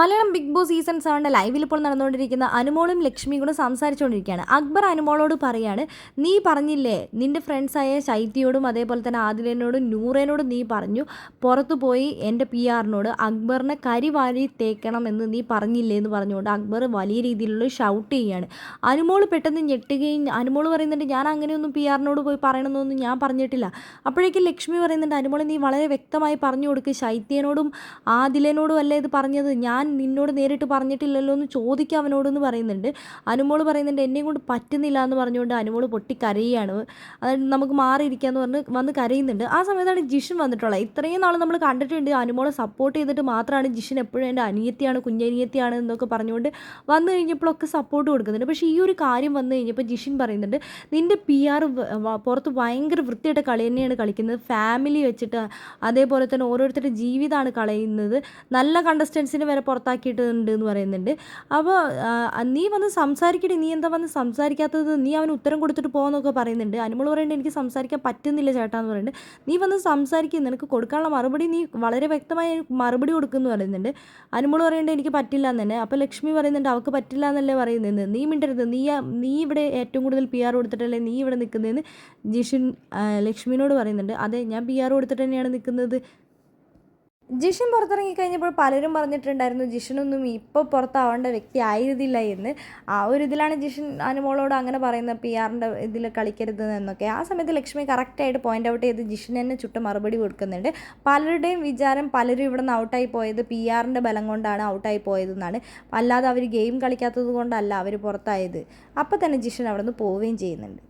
Malayalam Bigg Boss season സെവന്റെ ലൈവിൽ ഇപ്പോൾ നടന്നുകൊണ്ടിരിക്കുന്ന അനുമോളും ലക്ഷ്മിയും കൂടെ സംസാരിച്ചുകൊണ്ടിരിക്കുകയാണ്. അക്ബർ അനുമോളോട് പറയാണ് നീ പറഞ്ഞില്ലേ നിന്റെ ഫ്രണ്ട്സായ ശൈത്യയോടും അതേപോലെ തന്നെ ആദിലേനോടും നൂറേനോടും നീ പറഞ്ഞു പുറത്തു പോയി എന്റെ പി ആറിനോട് അക്ബറിനെ കരി വാരി തേക്കണം എന്ന് നീ പറഞ്ഞില്ലേ എന്ന് പറഞ്ഞുകൊണ്ട് അക്ബർ വലിയ രീതിയിലുള്ള ഷൗട്ട് ചെയ്യുകയാണ്. അനുമോൾ പെട്ടെന്ന് ഞെട്ടുകയും അനുമോൾ പറയുന്നുണ്ട് ഞാൻ അങ്ങനെയൊന്നും പി ആറിനോട് പോയി പറയണമെന്നൊന്നും ഞാൻ പറഞ്ഞിട്ടില്ല. അപ്പോഴേക്കും ലക്ഷ്മി പറയുന്നുണ്ട് അനുമോൾ നീ വളരെ വ്യക്തമായി പറഞ്ഞു കൊടുക്കുക ശൈത്യനോടും ആദിലേനോടും അല്ലേ ഇത് പറഞ്ഞത്? ഞാൻ നിന്നോട് നേരിട്ട് പറഞ്ഞിട്ടില്ലല്ലോ എന്ന് ചോദിക്കുക അവനോടെന്ന് പറയുന്നുണ്ട്. അനുമോൾ പറയുന്നുണ്ട് എന്നെയും കൊണ്ട് പറ്റുന്നില്ല എന്ന് പറഞ്ഞുകൊണ്ട് അനുമോൾ പൊട്ടി കരയുകയാണ്. അതായത് നമുക്ക് മാറിയിരിക്കാന്ന് പറഞ്ഞ് വന്ന് കരയുന്നുണ്ട്. ആ സമയത്താണ് ജിഷൻ വന്നിട്ടുള്ളത്. ഇത്രയും നാൾ നമ്മൾ കണ്ടിട്ടുണ്ട്. അനുമോളെ സപ്പോർട്ട് ചെയ്തിട്ട് മാത്രമാണ് ജിഷൻ എപ്പോഴും എന്റെ അനിയത്തിയാണ് കുഞ്ഞനിയത്തിയാണ് എന്നൊക്കെ പറഞ്ഞുകൊണ്ട് വന്നു കഴിഞ്ഞപ്പോഴൊക്കെ സപ്പോർട്ട് കൊടുക്കുന്നുണ്ട്. പക്ഷേ ഈ ഒരു കാര്യം വന്നു കഴിഞ്ഞപ്പോൾ ജിഷൻ പറയുന്നുണ്ട് നിന്റെ പി ആർ പുറത്ത് ഭയങ്കര വൃത്തിയായിട്ട് കളി തന്നെയാണ് കളിക്കുന്നത്. ഫാമിലി വെച്ചിട്ട് അതേപോലെ തന്നെ ഓരോരുത്തരുടെ ജീവിതമാണ് കളയുന്നത്. നല്ല കണ്ടസ്റ്റൻസിന് വരെ പുറത്താക്കിയിട്ടുണ്ട് എന്ന് പറയുന്നുണ്ട്. അപ്പോൾ നീ വന്ന് സംസാരിക്കട്ടെ നീ എന്താ വന്ന് സംസാരിക്കാത്തത്? നീ അവന് ഉത്തരം കൊടുത്തിട്ട് പോകുന്നൊക്കെ പറയുന്നുണ്ട്. അനുമോൾ പറയുന്നുണ്ട് എനിക്ക് സംസാരിക്കാൻ പറ്റുന്നില്ല ചേട്ടാ എന്ന് പറയുന്നുണ്ട്. നീ വന്ന് സംസാരിക്കും. നിനക്ക് കൊടുക്കാനുള്ള മറുപടി നീ വളരെ വ്യക്തമായി മറുപടി കൊടുക്കുമെന്ന് പറയുന്നുണ്ട്. അനുമോൾ പറയുന്നുണ്ട് എനിക്ക് പറ്റില്ല എന്ന് തന്നെ. അപ്പോൾ ലക്ഷ്മി പറയുന്നുണ്ട് അവൾക്ക് പറ്റില്ല എന്നല്ലേ പറയുന്നത്. നീ മിണ്ടരുത്. നീ നീ ഇവിടെ ഏറ്റവും കൂടുതൽ പി ആർ കൊടുത്തിട്ടല്ലേ നീ ഇവിടെ നിൽക്കുന്നതെന്ന് ജിഷിൻ ലക്ഷ്മിനോട് പറയുന്നുണ്ട്. അതെ ഞാൻ പി ആർ കൊടുത്തിട്ട് തന്നെയാണ് നിൽക്കുന്നത്. ജിഷൻ പുറത്തിറങ്ങി കഴിഞ്ഞപ്പോൾ പലരും പറഞ്ഞിട്ടുണ്ടായിരുന്നു ജിഷനൊന്നും ഇപ്പോൾ പുറത്താവേണ്ട വ്യക്തി ആയിരുന്നില്ല എന്ന്. ആ ഒരു ഇതിലാണ് ജിഷൻ അനുമോളോട് അങ്ങനെ പറയുന്നത് പി ആറിന്റെ ഇതിൽ കളിക്കരുത് എന്നൊക്കെ. ആ സമയത്ത് ലക്ഷ്മി കറക്റ്റായിട്ട് പോയിന്റ് ഔട്ട് ചെയ്ത് ജിഷൻ തന്നെ ചുട്ട മറുപടി കൊടുക്കുന്നുണ്ട്. പലരുടെയും വിചാരം പലരും ഇവിടെ നിന്ന് ഔട്ടായി പോയത് പി ആറിന്റെ ബലം കൊണ്ടാണ് ഔട്ടായി പോയതെന്നാണ്. അല്ലാതെ അവർ ഗെയിം കളിക്കാത്തത് കൊണ്ടല്ല അവർ പുറത്തായത്. അപ്പോൾ തന്നെ ജിഷൻ അവിടെ നിന്ന് പോവുകയും ചെയ്യുന്നുണ്ട്.